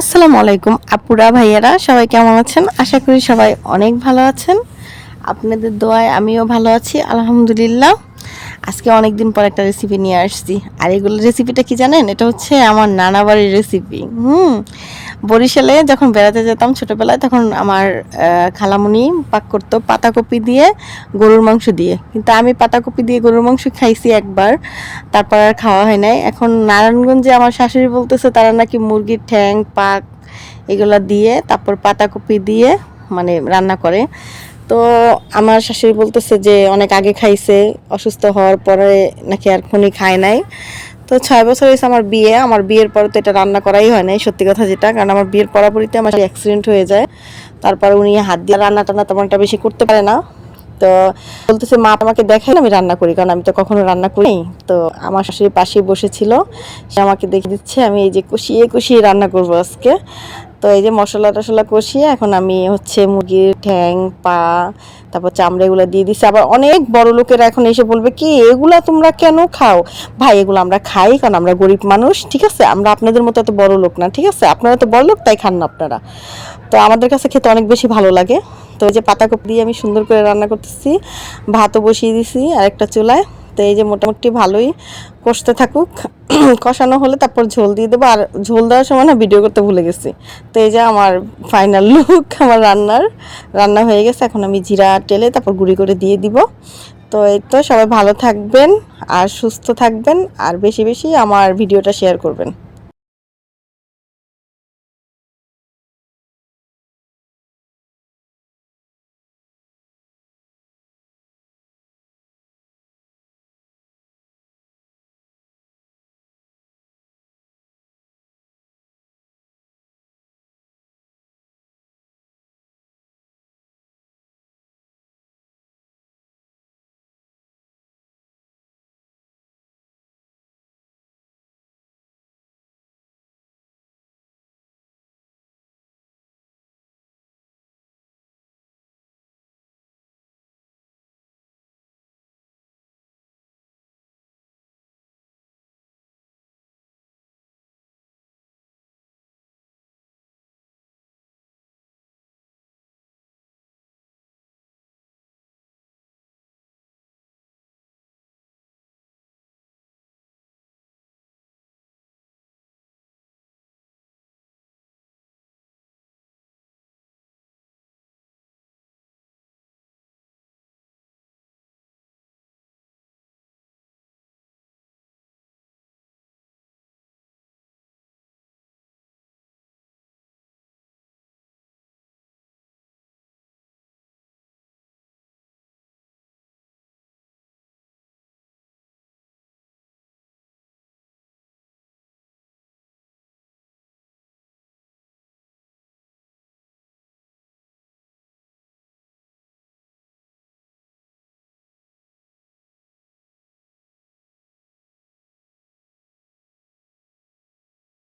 আসসালামু আলাইকুম। আপুরা, ভাইয়ারা, সবাই কেমন আছেন? আশা করি সবাই অনেক ভালো আছেন। আপনাদের দোয়ায় আমিও ভালো আছি, আলহামদুলিল্লাহ। আজকে অনেক দিন পর একটা রেসিপি নিয়ে আসছি। আর এগুলো রেসিপিটা কি জানেন? এটা হচ্ছে আমার নানা বাড়ির রেসিপি হুম। বরিশালে যখন বেড়াতে যেতাম ছোটোবেলায়, তখন আমার খালামুনি পাক করতো পাতাকপি দিয়ে গরুর মাংস দিয়ে। কিন্তু আমি পাতাকপি দিয়ে গরুর মাংস খাইছি একবার, তারপর আর খাওয়া হয় নাই। এখন নারায়ণগঞ্জে আমার শাশুড়ি বলতেছে, তারা নাকি মুরগির ঠ্যাং, পাক এগুলো দিয়ে, তারপর পাতাকপি দিয়ে মানে রান্না করে। তো আমার শাশুড়ি বলতেছে যে, অনেক আগে খাইছে, অসুস্থ হওয়ার পরে নাকি আর খুনি খায় নাই। তো ছয় বছর হয়েছে আমার বিয়ে। আমার বিয়ের পরে তো এটা রান্না করাই হয় নাই, সত্যি কথা যেটা। কারণ আমার বিয়ের পরাপরিতে আমার অ্যাক্সিডেন্ট হয়ে যায়। তারপর উনি হাত দিয়ে রান্না টান্না তেমন একটা বেশি করতে পারে না। তো বলতেছে, মা আমাকে দেখেন, আমি রান্না করি। কারণ আমি তো কখনো রান্না করি তো আমার শাশুড়ি পাশেই বসেছিল। সে আমাকে দেখে দিচ্ছে, আমি এই যে কষিয়ে কষিয়ে রান্না করব আজকে। তো এই যে মশলা টশলা কষিয়ে এখন আমি হচ্ছে মুরগির ঠ্যাং, পা, তারপর চামড়া এগুলো দিয়ে দিচ্ছি আবার অনেক বড় লোকেরা এখন এসে বলবে, কি, এগুলা তোমরা কেন খাও? ভাই, এগুলো আমরা খাই কারণ আমরা গরিব মানুষ, ঠিক আছে? আমরা আপনাদের মতো এত বড় লোক না, ঠিক আছে? আপনারা তো বড় লোক, তাই খান না আপনারা। তো আমাদের কাছে খেতে অনেক বেশি ভালো লাগে। তো এই যে পাতাকপি দিয়ে আমি সুন্দর করে রান্না করতেছি, ভাতও বসিয়ে দিছি আর একটা চুলায়। তো এই যে মোটামুটি ভালোই কষতে থাকুক। কষানো হলে তারপর ঝোল দিয়ে দেবো। আর ঝোল দেওয়ার সময় না ভিডিও করতে ভুলে গেছি। তো এই যে আমার ফাইনাল লুক আমার রান্নার। রান্না হয়ে গেছে। এখন আমি জিরা টেলে তারপর গুঁড়ি করে দিয়ে দিব। তো এই তো সবাই ভালো থাকবেন আর সুস্থ থাকবেন। আর বেশি বেশি আমার ভিডিওটা শেয়ার করবেন।